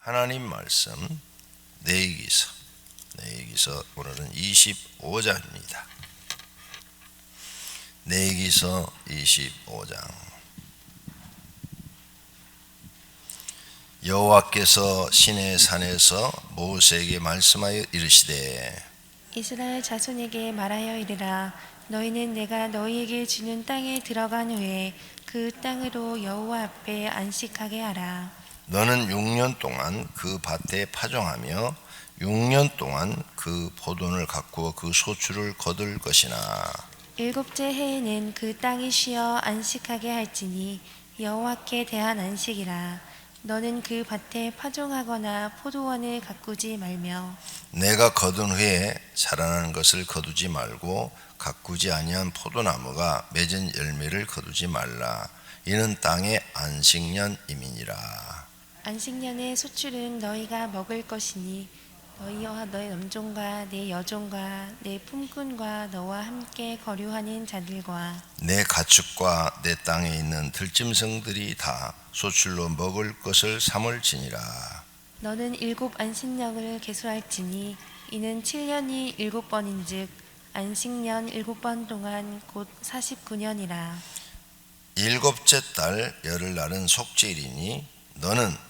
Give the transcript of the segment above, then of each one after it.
하나님 말씀 내기서 내기서 오늘은 25장입니다. 내기서 25장. 여호와께서 시내 산에서 모세에게 말씀하여 이르시되 이스라엘 자손에게 말하여 이르라. 너희는 내가 너희에게 주는 땅에 들어간 후에 그 땅으로 여호와 앞에 안식하게 하라 너는 6년 동안 그 밭에 파종하며 6년 동안 그 포도를 가꾸어 그 소출을 거둘 것이나. 일곱째 해에는 그 땅이 쉬어 안식하게 할지니 여호와께 대한 안식이라. 너는 그 밭에 파종하거나 포도원을 가꾸지 말며 내가 거둔 후에 자라나는 것을 거두지 말고 가꾸지 아니한 포도나무가 맺은 열매를 거두지 말라. 이는 땅의 안식년임이니라 안식년의 소출은 너희가 먹을 것이니 너희와 너희 남종과 내 여종과 내 품꾼과 너와 함께 거류하는 자들과 내 가축과 내 땅에 있는 들짐승들이 다 소출로 먹을 것을 삼을지니라. 너는 일곱 안식년을 계수할지니 이는 7년이 일곱 번인즉 안식년 일곱 번 동안 곧 49년이라. 일곱째 달 열흘 날은 속죄일이니 너는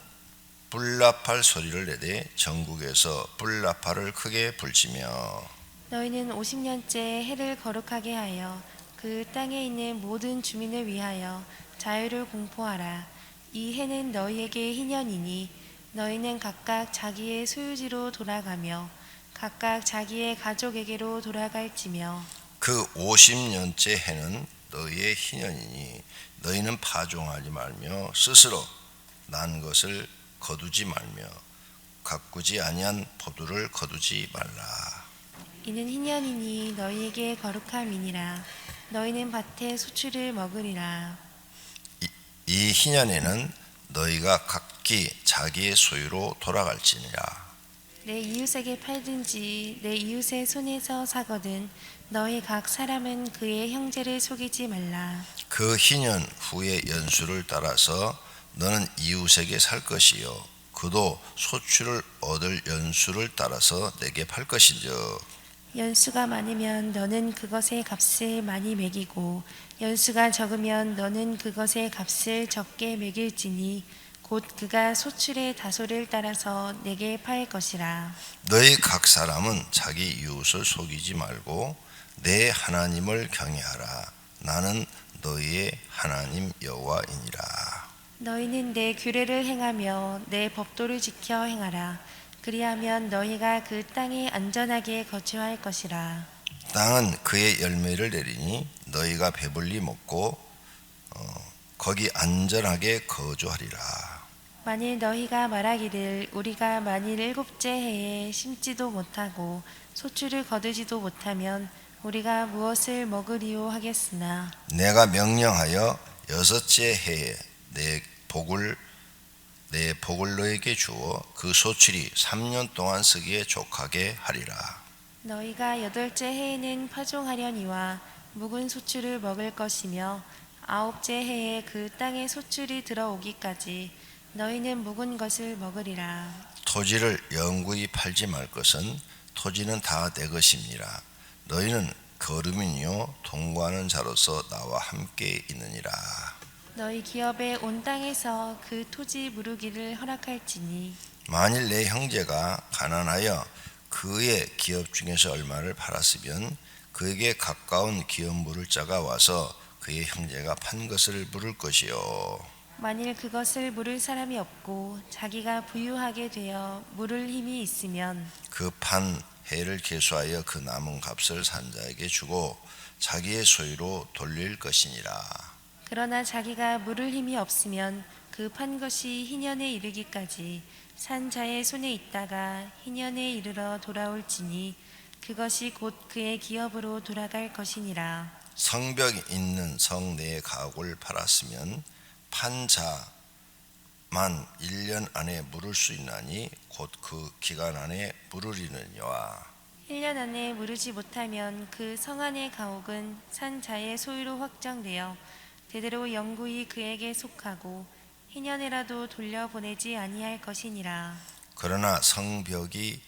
불나팔 소리를 내되 전국에서 불나팔을 크게 불지며 너희는 50년째 해를 거룩하게 하여 그 땅에 있는 모든 주민을 위하여 자유를 공포하라. 이 해는 너희에게 희년이니 너희는 각각 자기의 소유지로 돌아가며 각각 자기의 가족에게로 돌아갈지며 그 50년째 해는 너희의 희년이니 너희는 파종하지 말며 스스로 난 것을 거두지 말며 가꾸지 아니한 포도를 거두지 말라. 이는 희년이니 너희에게 거룩함이니라. 너희는 밭의 소출을 먹으리라. 이, 이 희년에는 너희가 각기 자기의 소유로 돌아갈지니라. 내 이웃에게 팔든지 내 이웃의 손에서 사거든 너희 각 사람은 그의 형제를 속이지 말라. 그 희년 후의 연수를 따라서 너는 이웃에게 살 것이요. 그도 소출을 얻을 연수를 따라서 내게 팔 것인즉 연수가 많으면 너는 그것의 값을 많이 매기고 연수가 적으면 너는 그것의 값을 적게 매길지니 곧 그가 소출의 다소를 따라서 내게 팔 것이라. 너희 각 사람은 자기 이웃을 속이지 말고 내 하나님을 경외하라. 나는 너희의 하나님 여호와이니라 너희는 내 규례를 행하며 내 법도를 지켜 행하라. 그리하면 너희가 그 땅에 안전하게 거주할 것이라. 땅은 그의 열매를 내리니 너희가 배불리 먹고 어, 거기 안전하게 거주하리라. 만일 너희가 말하기를 우리가 만일 일곱째 해에 심지도 못하고 소출을 거두지도 못하면 우리가 무엇을 먹으리요 하겠으나? 내가 명령하여 여섯째 해에 내 복을 내 복을 너에게 주어 그 소출이 3년 동안 쓰기에 족하게 하리라. 너희가 여덟째 해에는 파종하려니와 묵은 소출을 먹을 것이며 아홉째 해에 그 땅에 소출이 들어오기까지 너희는 묵은 것을 먹으리라. 토지를 영구히 팔지 말 것은 토지는 다 내 것입니다. 너희는 거름이요 동거하는 자로서 나와 함께 있느니라 너희 기업에 온 땅에서 그 토지 무르기를 허락할지니 만일 내 형제가 가난하여 그의 기업 중에서 얼마를 팔았으면 그에게 가까운 기업 물을 자가 와서 그의 형제가 판 것을 물을 것이요. 만일 그것을 물을 사람이 없고 자기가 부유하게 되어 물을 힘이 있으면 그 판 해를 계수하여 그 남은 값을 산자에게 주고 자기의 소유로 돌릴 것이니라 그러나 자기가 물을 힘이 없으면 그 판 것이 희년에 이르기까지 산 자의 손에 있다가 희년에 이르러 돌아올지니 그것이 곧 그의 기업으로 돌아갈 것이니라. 성벽 있는 성 내의 가옥을 팔았으면 판자만 1년 안에 물을 수 있나니 곧 그 기간 안에 물으리느니와 1년 안에 무르지 못하면 그 성 안의 가옥은 산 자의 소유로 확정되어 대대로 영구히 그에게 속하고 희년이라도 돌려보내지 아니할 것이니라. 그러나 성벽이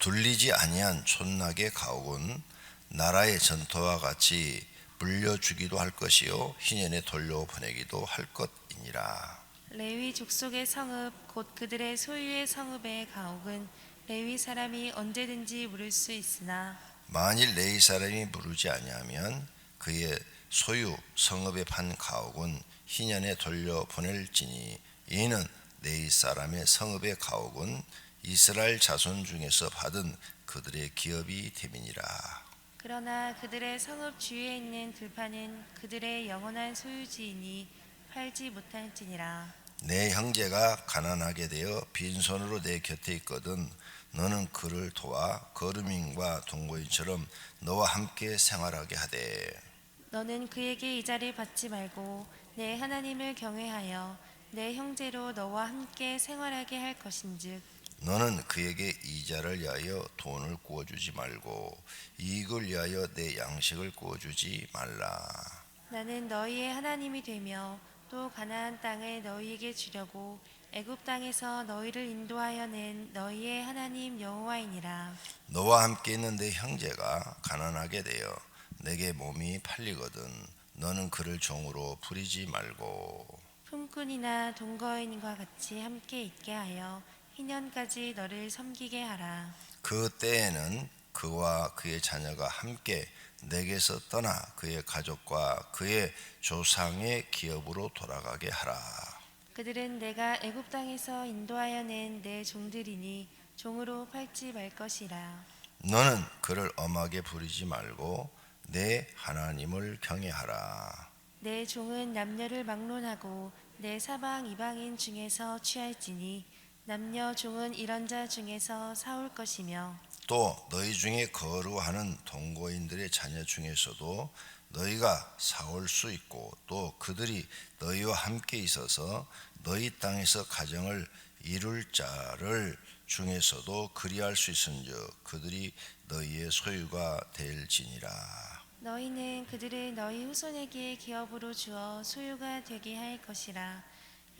둘리지 아니한 촌낙의 가옥은 나라의 전토와 같이 물려주기도 할 것이요 희년에 돌려보내기도 할 것이니라. 레위 족속의 성읍 곧 그들의 소유의 성읍의 가옥은 레위 사람이 언제든지 물을 수 있으나 만일 레이 사람이 부르지 아니하면 그의 소유 성읍에 판 가옥은 희년에 돌려 보낼지니 이는 레이 사람의 성읍의 가옥은 이스라엘 자손 중에서 받은 그들의 기업이 됨이니라. 그러나 그들의 성읍 주위에 있는 들판은 그들의 영원한 소유지이니 팔지 못할지니라. 내 형제가 가난하게 되어 빈손으로 내 곁에 있거든 너는 그를 도와 거르민과 동거인처럼 너와 함께 생활하게 하되. 너는 그에게 이자를 받지 말고 내 하나님을 경외하여 내 형제로 너와 함께 생활하게 할 것인즉. 너는 그에게 이자를 위하여 돈을 구워주지 말고 이익을 위하여 내 양식을 구워주지 말라. 나는 너희의 하나님이 되며 또 가나안 땅을 너희에게 주려고 애굽 땅에서 너희를 인도하여 낸 너희의 하나님 여호와이니라. 너와 함께 있는 내 형제가 가난하게 되어 내게 몸이 팔리거든 너는 그를 종으로 부리지 말고 품꾼이나 동거인과 같이 함께 있게 하여 희년까지 너를 섬기게 하라. 그 때에는 그와 그의 자녀가 함께 내게서 떠나 그의 가족과 그의 조상의 기업으로 돌아가게 하라. 그들은 내가 애굽 땅에서 인도하여 낸 내 종들이니 종으로 팔지 말 것이라. 너는 그를 엄하게 부리지 말고 내 하나님을 경외하라. 내 종은 남녀를 막론하고 내 사방 이방인 중에서 취할지니 남녀 종은 이런 자 중에서 사올 것이며 또 너희 중에 거루하는 동거인들의 자녀 중에서도 너희가 사올 수 있고 또 그들이 너희와 함께 있어서 너희 땅에서 가정을 이룰 자를 중에서도 그리할 수 있은즉 그들이 너희의 소유가 될지니라. 너희는 그들을 너희 후손에게 기업으로 주어 소유가 되게 할 것이라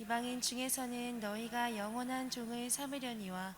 이방인 중에서는 너희가 영원한 종을 삼으려니와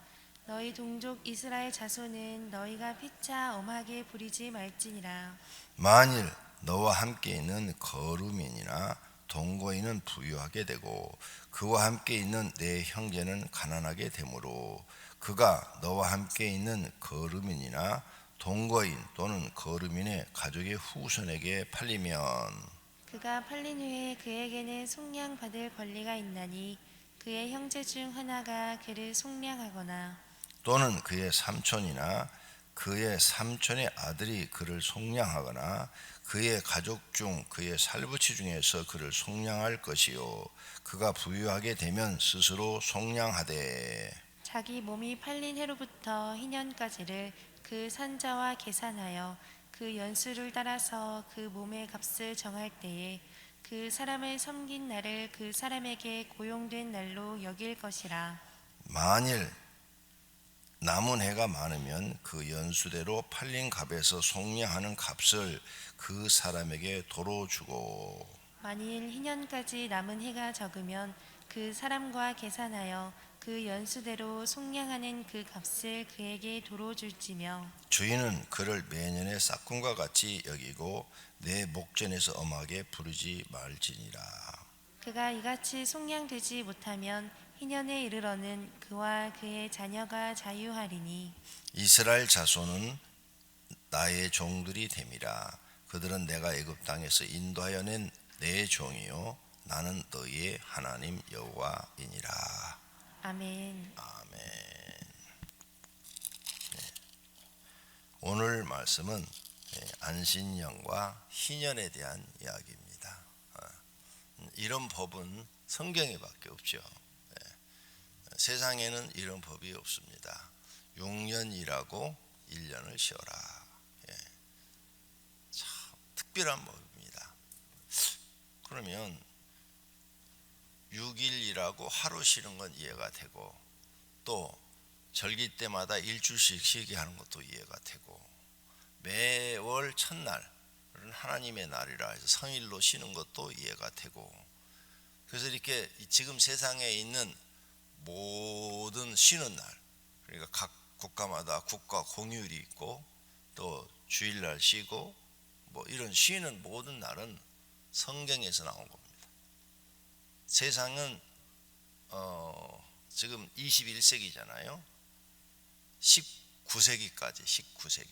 너희 동족 이스라엘 자손은 너희가 피차 엄하게 부리지 말지니라. 만일 너와 함께 있는 거루민이나 동거인은 부유하게 되고 그와 함께 있는 내 형제는 가난하게 되므로 그가 너와 함께 있는 거루민이나 동거인 또는 거루민의 가족의 후손에게 팔리면 그가 팔린 후에 그에게는 속량 받을 권리가 있나니 그의 형제 중 하나가 그를 속량하거나 또는 그의 삼촌이나 그의 삼촌의 아들이 그를 속량하거나 그의 가족 중 그의 살부치 중에서 그를 속량할 것이요. 그가 부유하게 되면 스스로 속량하되. 자기 몸이 팔린 해로부터 희년까지를 그 산자와 계산하여 그 연수를 따라서 그 몸의 값을 정할 때에 그 사람을 섬긴 날을 그 사람에게 고용된 날로 여길 것이라. 만일 남은 해가 많으면 그 연수대로 팔린 값에서 속량하는 값을 그 사람에게 도로 주고 만일 희년까지 남은 해가 적으면 그 사람과 계산하여 그 연수대로 속량하는 그 값을 그에게 도로 줄지며 주인은 그를 매년의 싹군과 같이 여기고 내 목전에서 엄하게 부르지 말지니라. 그가 이같이 속량되지 못하면 희년에 이르러는 그와 그의 자녀가 자유하리니 이스라엘 자손은 나의 종들이 됨이라. 그들은 내가 애굽 땅에서 인도하여 낸 내 종이요. 나는 너희의 하나님 여호와이니라 아멘. 아멘. 네. 오늘 말씀은 예, 안신년과 희년에 대한 이야기입니다. 어, 음, 이런 법은 성경에밖에 없죠. 예. 세상에는 이런 법이 없습니다. 6년이라고 1년을 쉬어라. 예. 참 특별한 법입니다. 그러면 6일이라고 하루 쉬는 건 이해가 되고 또 절기 때마다 일주씩 쉬게 하는 것도 이해가 되고 매월 첫날 하나님의 날이라 해서 성일로 쉬는 것도 이해가 되고 그래서 이렇게 지금 세상에 있는 모든 쉬는 날 그러니까 각 국가마다 국가 공휴일이 있고 또 주일날 쉬고 뭐 이런 쉬는 모든 날은 성경에서 나온 겁니다. 세상은 어 지금 21세기잖아요. 19세기까지 19세기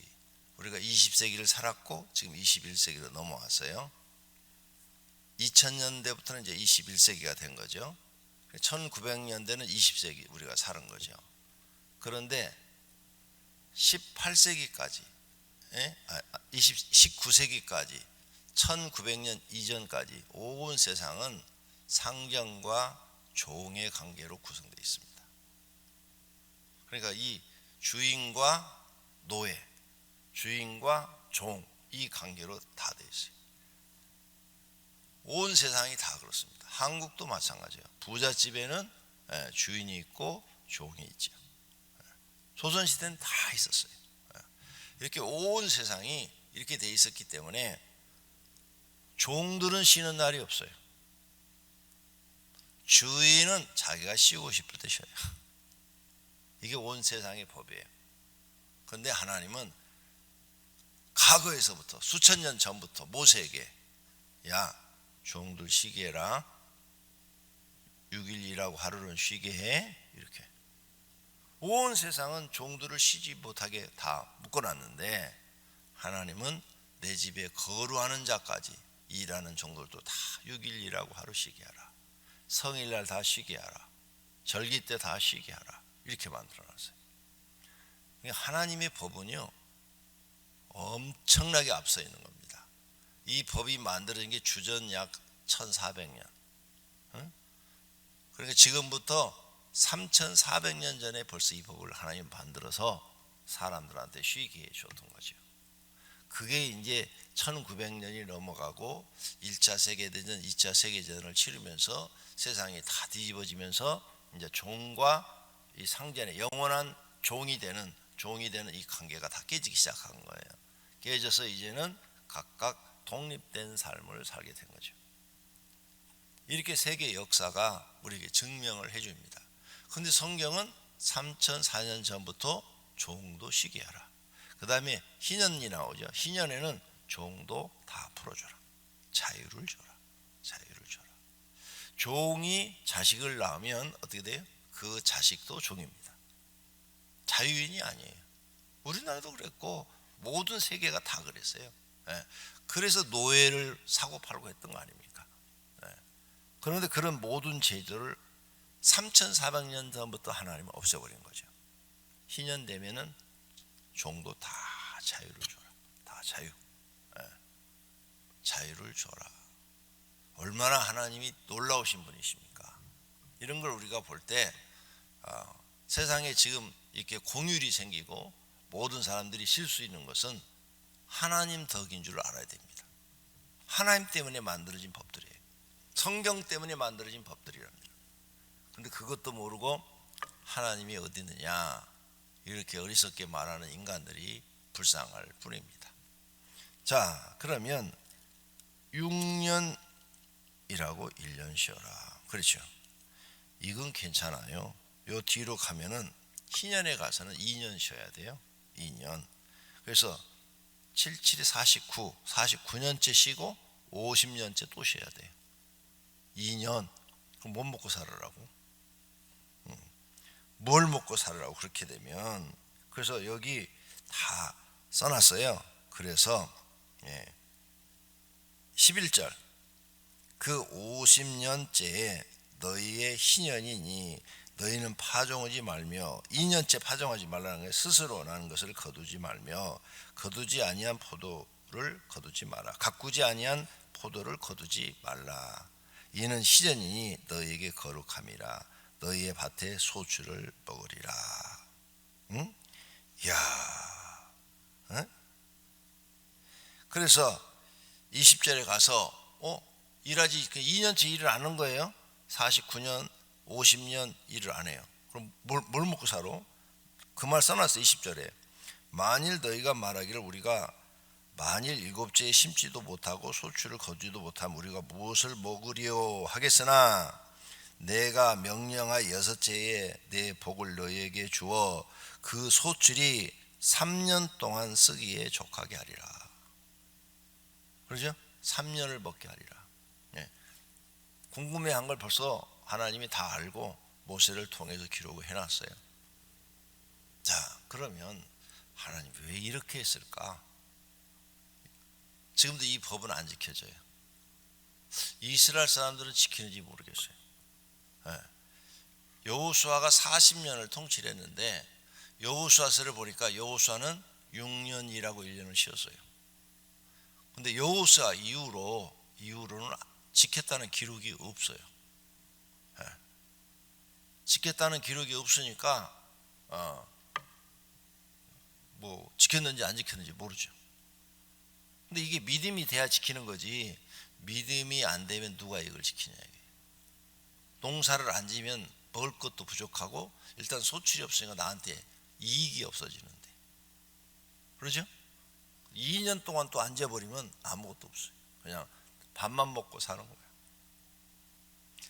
우리가 20세기를 살았고 지금 21세기로 넘어왔어요. 2000년대부터는 이제 21세기가 된 거죠. 1900년대는 20세기 우리가 사는 거죠. 그런데 18세기까지, 예? 아, 20, 19세기까지, 1900년 이전까지 온 세상은 상정과 종의 관계로 구성되어 있습니다. 그러니까 이 주인과 노예, 주인과 종, 이 관계로 다 되어 있어요. 온 세상이 다 그렇습니다. 한국도 마찬가지예요. 부잣집에는 예, 주인이 있고 종이 있죠. 예. 조선시대는 다 있었어요. 예. 이렇게 온 세상이 이렇게 돼 있었기 때문에 종들은 쉬는 날이 없어요. 주인은 자기가 쉬고 싶을 때 쉬어요. 이게 온 세상의 법이에요. 그런데 하나님은 과거에서부터 수천 년 전부터 모세에게 야 종들 쉬게 해라 6일 일하고 하루는 쉬게 해 이렇게 온 세상은 종들을 쉬지 못하게 다 묶어놨는데 하나님은 내 집에 거루하는 자까지 일하는 종들도 다 6일 일하고 하루 쉬게 하라 성일날 다 쉬게 하라. 절기 때 다 쉬게 하라. 이렇게 만들어 놨어요. 하나님의 법은요 엄청나게 앞서 있는 겁니다. 이 법이 만들어진 게 주전 약 1400년. 응? 그러니까 지금부터 3400년 전에 벌써 이 법을 하나님 만들어서 사람들한테 쉬게 해줬던 거죠 그게 이제 1900년이 넘어가고 1차 세계대전, 2차 세계대전을 치르면서 세상이 다 뒤집어지면서 이제 종과 이 상전의 영원한 종이 되는 종이 되는 이 관계가 다 깨지기 시작한 거예요. 깨져서 이제는 각각 독립된 삶을 살게 된 거죠. 이렇게 세계 역사가 우리에게 증명을 해줍니다. 근데 성경은 3004년 전부터 종도 쉬게 하라. 그 다음에 희년이 나오죠. 희년에는 종도 다 풀어줘라. 자유를 줘라. 자유를 줘라. 종이 자식을 낳으면 어떻게 돼요? 그 자식도 종입니다. 자유인이 아니에요. 우리나라도 그랬고 모든 세계가 다 그랬어요. 예. 그래서 노예를 사고 팔고 했던 거 아닙니까? 예. 그런데 그런 모든 제도를 3,400년 전부터 하나님은 없애버린 거죠. 희년 되면은 종도 다 자유를 줘라. 다 자유. 예. 자유를 줘라. 얼마나 하나님이 놀라우신 분이십니까? 이런 걸 우리가 볼때 어, 세상에 지금 이렇게 공율이 생기고 모든 사람들이 쉴수 있는 것은 하나님 덕인 줄 알아야 됩니다. 하나님 때문에 만들어진 법들이에요. 성경 때문에 만들어진 법들이랍니다. 근데 그것도 모르고 하나님이 어디 있느냐 이렇게 어리석게 말하는 인간들이 불쌍할 뿐입니다. 자, 그러면 6년이라고 1년 쉬어라. 그렇죠. 이건 괜찮아요. 요 뒤로 가면은 희년에 가서는 2년 쉬어야 돼요. 2년. 그래서 7, 7이 49, 49년째 쉬고 50년째 또 쉬어야 돼요. 2년. 그럼 못 먹고 살으라고? 음. 뭘 먹고 살으라고 그렇게 되면 그래서 여기 다 써놨어요. 그래서 예. 11절 그 50년째에 너희의 희년이니 너희는 파종하지 말며 2년째 파종하지 말라는 거예요. 스스로 나는 것을 거두지 말며 거두지 아니한 포도를 거두지 마라. 가꾸지 아니한 포도를 거두지 말라. 이는 시전이니 너희에게 거룩함이라. 너희의 밭에 소출을 먹으리라. 응? 야, 응? 그래서 20절에 가서 어 일하지 2년째 일을 안 한 거예요. 49년 50년 일을 안 해요. 그럼 뭘, 뭘 먹고 살아? 그 말 써놨어 20절에 만일 너희가 말하기를 우리가 만일 일곱째에 심지도 못하고 소출을 거두지도 못하면 우리가 무엇을 먹으리요 하겠으나 내가 명령하 여섯째에 내 복을 너희에게 주어 그 소출이 3년 동안 쓰기에 족하게 하리라. 그러죠? 3년을 먹게 하리라. 예. 궁금해한 걸 벌써 하나님이 다 알고 모세를 통해서 기록을 해놨어요. 자, 그러면 하나님 왜 이렇게 했을까? 지금도 이 법은 안 지켜져요. 이스라엘 사람들은 지키는지 모르겠어요. 예. 여호수아가 40년을 통치했는데 여호수아서를 보니까 여호수아는 6년이라고 1년을 쉬었어요. 근데 여호수아 이후로 이후로는 지켰다는 기록이 없어요. 예. 지켰다는 기록이 없으니까 어, 뭐 지켰는지 안 지켰는지 모르죠. 근데 이게 믿음이 돼야 지키는 거지 믿음이 안 되면 누가 이걸 지키냐. 농사를 안 지면 먹을 것도 부족하고 일단 소출이 없으니까 나한테 이익이 없어지는데 그러죠? 2년 동안 또 앉아버리면 아무것도 없어요. 그냥 밥만 먹고 사는 거예요.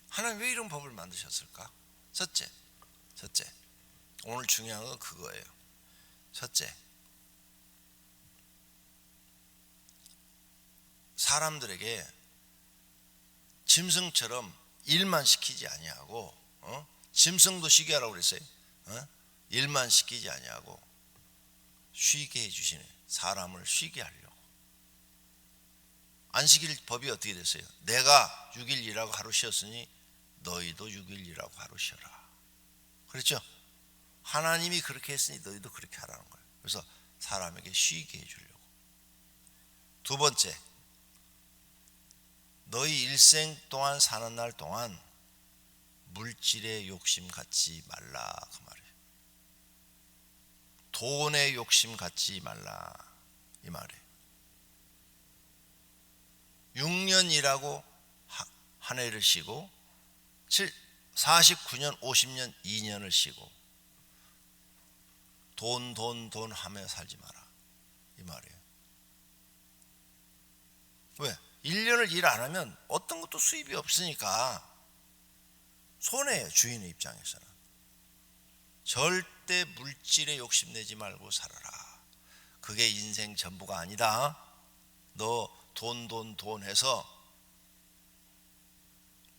하나님 왜 이런 법을 만드셨을까? 첫째, 첫째. 오늘 중요한 건 그거예요. 첫째, 사람들에게 짐승처럼 일만 시키지 아니하고 어? 짐승도 쉬게 하라고 그랬어요. 어? 일만 시키지 아니하고 쉬게 해주시는 사람을 쉬게 하려고. 안식일 법이 어떻게 됐어요? 내가 6일 일하고 하루 쉬었으니 너희도 6일 일하고 하루 쉬어라. 그렇죠? 하나님이 그렇게 했으니 너희도 그렇게 하라는 거예요. 그래서 사람에게 쉬게 해주려고. 두 번째, 너희 일생 동안 사는 날 동안 물질의 욕심 갖지 말라 그 말이에요. 돈의 욕심 갖지 말라 이 말이에요. 6년이라고 한 해를 쉬고 49년 50년 2년을 쉬고 돈 돈 돈 하며 살지 마라 이 말이에요. 왜? 1년을 일 안 하면 어떤 것도 수입이 없으니까 손해예요 주인의 입장에서는. 절대 물질에 욕심내지 말고 살아라. 그게 인생 전부가 아니다. 너 돈 돈 돈 해서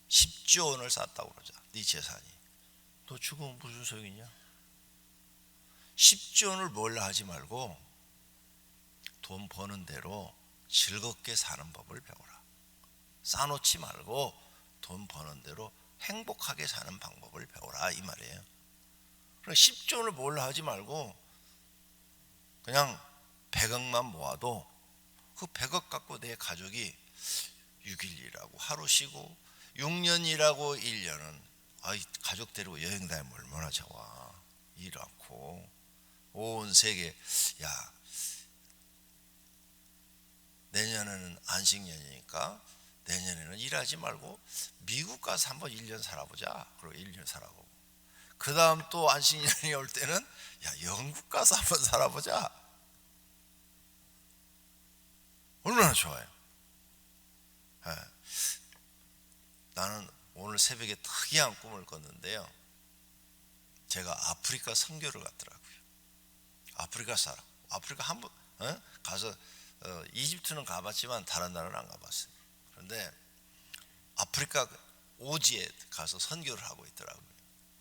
10조 원을 샀다고 그러자 네 재산이. 너 죽으면 무슨 소용이냐? 10조 원을 몰라 하지 말고 돈 버는 대로 즐겁게 사는 법을 배워라. 싸놓지 말고 돈 버는 대로 행복하게 사는 방법을 배워라 이 말이에요. 그럼 10조를 몰라 하지 말고 그냥 100억만 모아도 그 100억 갖고 내 가족이 6일 일하고 하루 쉬고 6년 일하고 1년은 아이 가족 데리고 여행 다니면 얼마나 좋아. 일 않고 온 세계 야 내년에는 안식년이니까 내년에는 일하지 말고 미국 가서 한번 1년 살아보자. 그리고 1년 살아보고. 그 다음 또 안식년이 올 때는 야, 영국 가서 한번 살아보자. 얼마나 좋아요. 예. 나는 오늘 새벽에 특이한 꿈을 꿨는데요. 제가 아프리카 선교를 갔더라고요. 아프리카 사람. 아프리카 한번 어? 가서 어, 이집트는 가봤지만 다른 나라는 안 가봤어요. 그런데 아프리카 오지에 가서 선교를 하고 있더라고요.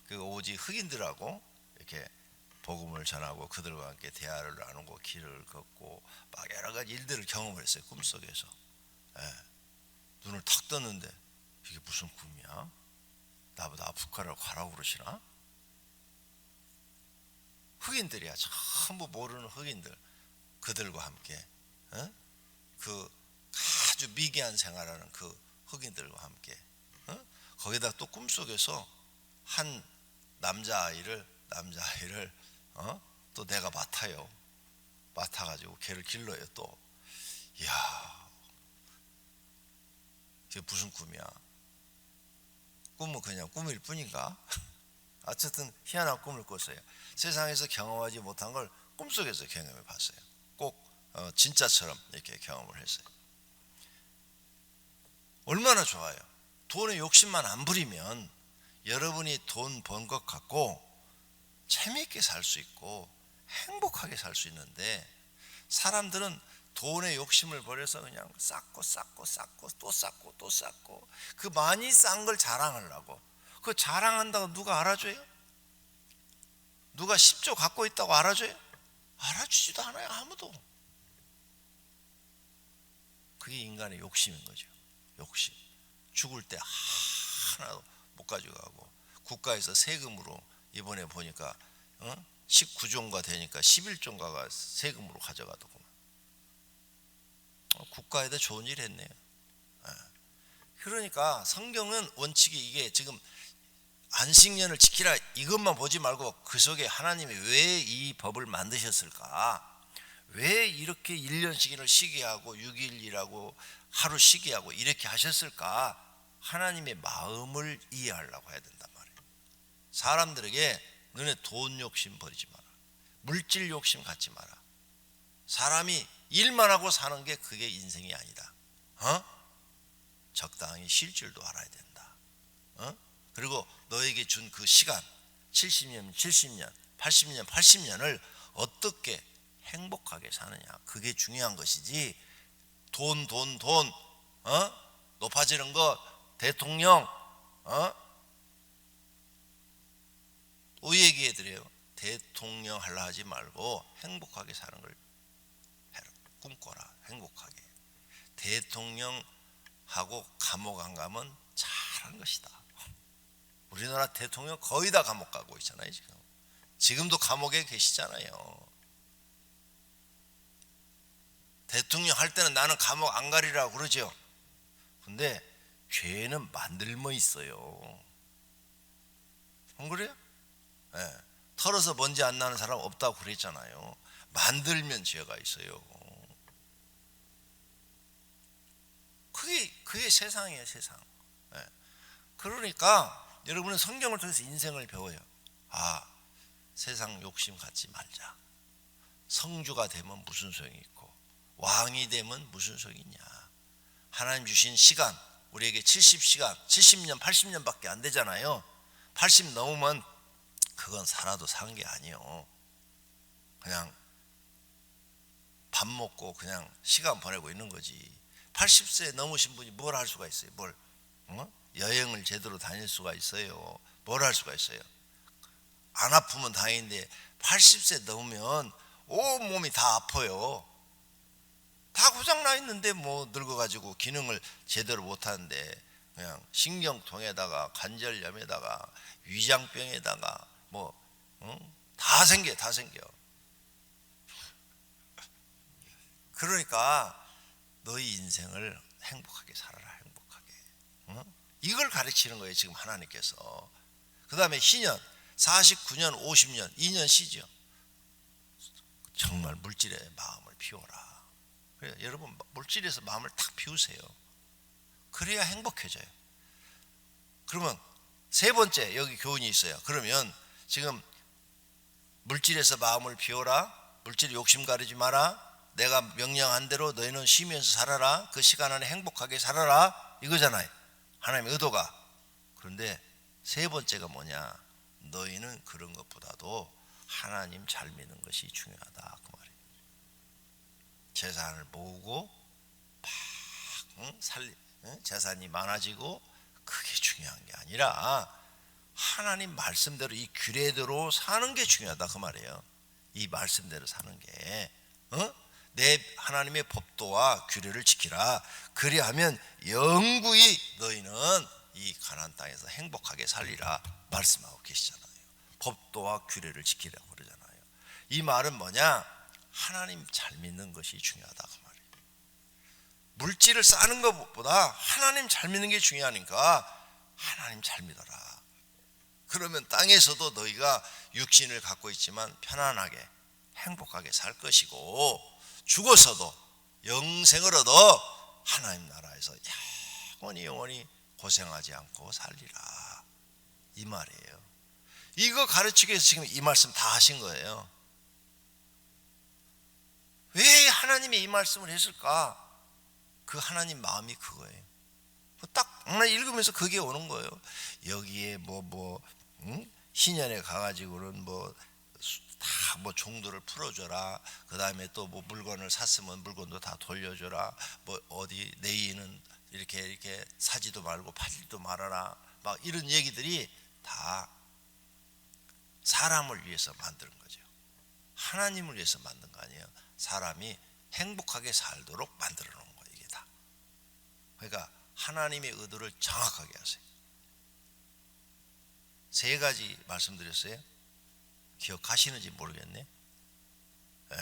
그 오지 흑인들하고 이렇게 복음을 전하고 그들과 함께 대화를 나누고 길을 걷고 막 여러 가지 일들을 경험을 했어요. 꿈속에서. 예. 눈을 탁 떴는데 이게 무슨 꿈이야? 나보다 아프리카를 가라고 그러시나? 흑인들이야. 전부 모르는 흑인들. 그들과 함께 어? 그 아주 미개한 생활하는 그 흑인들과 함께 어? 거기다 또 꿈속에서 한 남자 아이를 남자 아이를 어? 또 내가 맡아요 맡아가지고 걔를 길러요 또 이야 그게 무슨 꿈이야 꿈은 그냥 꿈일 뿐인가 어쨌든 희한한 꿈을 꿨어요 세상에서 경험하지 못한 걸 꿈속에서 경험해 봤어요 꼭 어, 진짜처럼 이렇게 경험을 했어요. 얼마나 좋아요. 돈에 욕심만 안 부리면 여러분이 돈 번 것 같고 재미있게 살 수 있고 행복하게 살 수 있는데 사람들은 돈에 욕심을 버려서 그냥 쌓고 쌓고 쌓고 또 쌓고 또 쌓고 그 많이 쌓은 걸 자랑하려고 그 자랑한다고 누가 알아줘요? 누가 10조 갖고 있다고 알아줘요? 알아주지도 않아요 아무도 그게 인간의 욕심인 거죠 욕심 죽을 때 하나도 못 가져가고 국가에서 세금으로 이번에 보니까 어? 19종가 되니까 11종가가 세금으로 가져가더구만 어, 국가에다 좋은 일 했네요 예. 그러니까 성경은 원칙이 이게 지금 안식년을 지키라 이것만 보지 말고 그 속에 하나님이 왜 이 법을 만드셨을까? 왜 이렇게 1년씩을 쉬게 하고 6일 일하고 하루 쉬게 하고 이렇게 하셨을까? 하나님의 마음을 이해하려고 해야 된단 말이에요. 사람들에게 너네 돈 욕심 버리지 마라. 물질 욕심 갖지 마라. 사람이 일만 하고 사는 게 그게 인생이 아니다. 어? 적당히 쉴 줄도 알아야 된다. 어? 그리고 너에게 준 그 시간 70년, 70년, 80년, 80년을 어떻게 행복하게 사느냐 그게 중요한 것이지 돈, 돈, 돈, 어? 높아지는 것, 대통령, 어? 또 얘기해 드려요. 대통령 하려 하지 말고 행복하게 사는 걸. 꿈꿔라. 행복하게. 대통령하고 감옥 안 가면 잘한 것이다. 우리나라 대통령 거의 다 감옥 가고 있잖아요, 지금. 지금도 감옥에 계시잖아요. 대통령 할 때는 나는 감옥 안 가리라고 그러죠. 근데 죄는 만들며 있어요. 안 그래요? 예. 털어서 먼지 안 나는 사람 없다고 그랬잖아요. 만들면 죄가 있어요. 그게 그게 세상이에요, 세상. 예. 그러니까 여러분은 성경을 통해서 인생을 배워요. 아, 세상 욕심 갖지 말자. 성주가 되면 무슨 소용이 있고 왕이 되면 무슨 있냐. 하나님 주신 시간 우리에게 70시간, 70년, 80년밖에 안 되잖아요. 80 넘으면 그건 살아도 산 게 아니요. 그냥 밥 먹고 그냥 시간 보내고 있는 거지. 80세 넘으신 분이 뭘 할 수가 있어요? 뭘? 어? 여행을 제대로 다닐 수가 있어요. 뭘 할 수가 있어요? 안 아프면 다행인데 80세 넘으면 온 몸이 다 아파요. 다 고장 나 있는데 뭐 늙어가지고 기능을 제대로 못 하는데 그냥 신경통에다가 관절염에다가 위장병에다가 뭐다 생겨 다 생겨. 그러니까 너희 인생을 행복하게 살아라 행복하게. 어? 이걸 가르치는 거예요 지금 하나님께서. 그 다음에 희년 49년 50년 2년 쉬죠. 정말 물질에 마음을 비워라. 여러분 물질에서 마음을 탁 비우세요. 그래야 행복해져요. 그러면 세 번째 여기 교훈이 있어요. 그러면 지금 물질에서 마음을 비워라. 물질에 욕심 가르지 마라. 내가 명령한 대로 너희는 쉬면서 살아라. 그 시간 안에 행복하게 살아라. 이거잖아요. 하나님의 의도가. 그런데 세 번째가 뭐냐? 너희는 그런 것보다도 하나님 잘 믿는 것이 중요하다. 재산을 모으고 팍 응? 살리 응? 재산이 많아지고 그게 중요한 게 아니라 하나님 말씀대로 이 규례대로 사는 게 중요하다 그 말이에요. 이 말씀대로 사는 게 어? 내 하나님의 법도와 규례를 지키라. 그리하면 영구히 너희는 이 가나안 땅에서 행복하게 살리라 말씀하고 계시잖아요. 법도와 규례를 지키라고 그러잖아요. 이 말은 뭐냐? 하나님 잘 믿는 것이 중요하다 그 말이에요. 물질을 쌓는 것보다 하나님 잘 믿는 게 중요하니까 하나님 잘 믿어라. 그러면 땅에서도 너희가 육신을 갖고 있지만 편안하게 행복하게 살 것이고 죽어서도 영생을 얻어 하나님 나라에서 영원히 영원히 고생하지 않고 살리라 이 말이에요. 이거 가르치기 위해서 지금 이 말씀 다 하신 거예요. 왜 하나님 하나님이 이 말씀을 했을까? 그 하나님 마음이 그거예요. 딱 하나 읽으면서 그게 오는 거예요. 여기에 뭐뭐 신년에 가가지고는 뭐 다 뭐 종도를 풀어줘라. 그 다음에 또 뭐 물건을 샀으면 물건도 다 돌려줘라. 뭐 어디 내일은 이렇게 이렇게 사지도 말고 팔지도 말아라. 막 이런 얘기들이 다 사람을 위해서 만드는 거죠. 하나님을 위해서 만든 거 아니에요. 사람이 행복하게 살도록 만들어 놓은 거예요. 이게 다. 그러니까 하나님의 의도를 정확하게 하세요. 세 가지 말씀드렸어요. 기억하시는지 모르겠네. 예.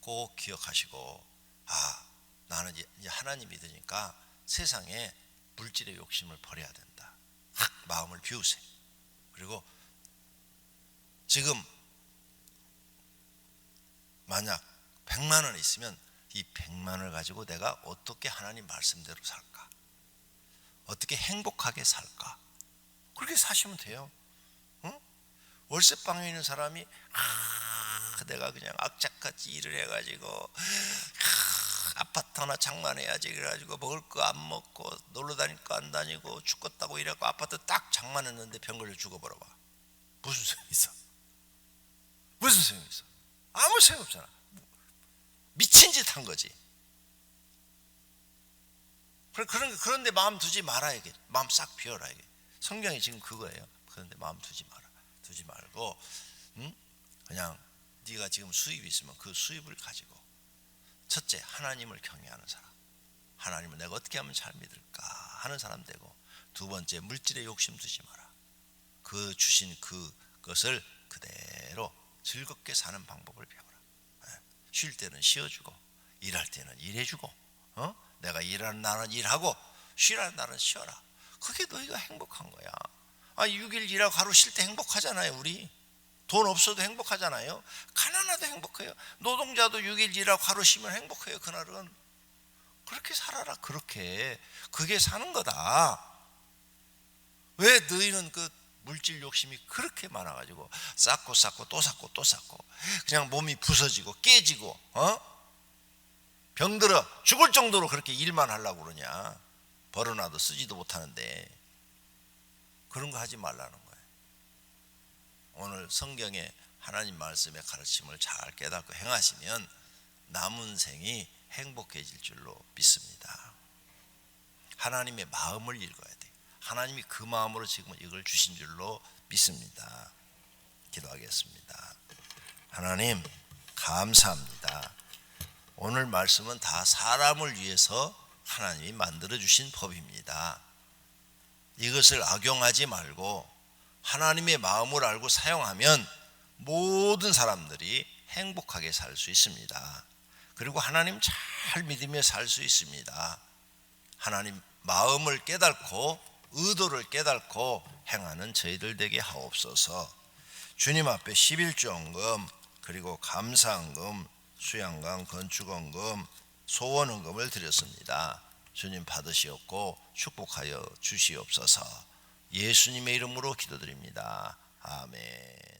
꼭 기억하시고, 아, 나는 이제 하나님 믿으니까 세상에 물질의 욕심을 버려야 된다. 확 마음을 비우세요. 그리고 지금 만약 100만 원 있으면 이 100만 원을 가지고 내가 어떻게 하나님 말씀대로 살까? 어떻게 행복하게 살까? 그렇게 사시면 돼요. 응? 월세방에 있는 사람이 아, 내가 그냥 악착같이 일을 해가지고 아, 아파트 하나 장만해야지 그래가지고 먹을 거 안 먹고 놀러 다닐 거 안 다니고 죽겠다고 이래갖고 아파트 딱 장만했는데 병 걸려 죽어버려봐. 무슨 소용이 있어? 무슨 소용이 있어? 아무 소용 없잖아. 미친 짓 한 거지. 그런 그런 그런데 마음 두지 말아 이게 마음 싹 비워라 이게 성경이 지금 그거예요. 그런데 마음 두지 마라. 두지 말고 응? 그냥 네가 지금 수입이 있으면 그 수입을 가지고 첫째 하나님을 경외하는 사람. 하나님은 내가 어떻게 하면 잘 믿을까 하는 사람 되고 두 번째 물질에 욕심 두지 마라. 그 주신 그 것을 그대로 즐겁게 사는 방법을 배워라. 예. 쉴 때는 쉬어주고 일할 때는 일해주고 어? 내가 일하는 날은 일하고 쉬라는 날은 쉬어라. 그게 너희가 행복한 거야. 아 6일 일하고 하루 쉴 때 행복하잖아요 우리. 돈 없어도 행복하잖아요. 가난해도 행복해요. 노동자도 6일 일하고 하루 쉬면 행복해요. 그날은. 그렇게 살아라. 그렇게. 그게 사는 거다. 왜 너희는 그 물질 욕심이 그렇게 많아가지고 쌓고 쌓고 또 쌓고 또 쌓고 그냥 몸이 부서지고 깨지고 어 병들어 죽을 정도로 그렇게 일만 하려고 그러냐 벌어놔도 쓰지도 못하는데 그런 거 하지 말라는 거예요. 오늘 성경에 하나님 말씀의 가르침을 잘 깨닫고 행하시면 남은 생이 행복해질 줄로 믿습니다. 하나님의 마음을 읽어야 돼. 하나님이 그 마음으로 지금 이걸 주신 줄로 믿습니다. 기도하겠습니다. 하나님 감사합니다. 오늘 말씀은 다 사람을 위해서 하나님이 만들어 주신 법입니다. 이것을 악용하지 말고 하나님의 마음을 알고 사용하면 모든 사람들이 행복하게 살 수 있습니다. 그리고 하나님 잘 믿으며 살 수 있습니다. 하나님 마음을 깨닫고 의도를 깨닫고 행하는 저희들 되게 하옵소서. 주님 앞에 11조원금 그리고 감사헌금, 수양강 건축원금, 소원헌금을 드렸습니다. 주님 받으시옵고 축복하여 주시옵소서. 예수님의 이름으로 기도드립니다. 아멘.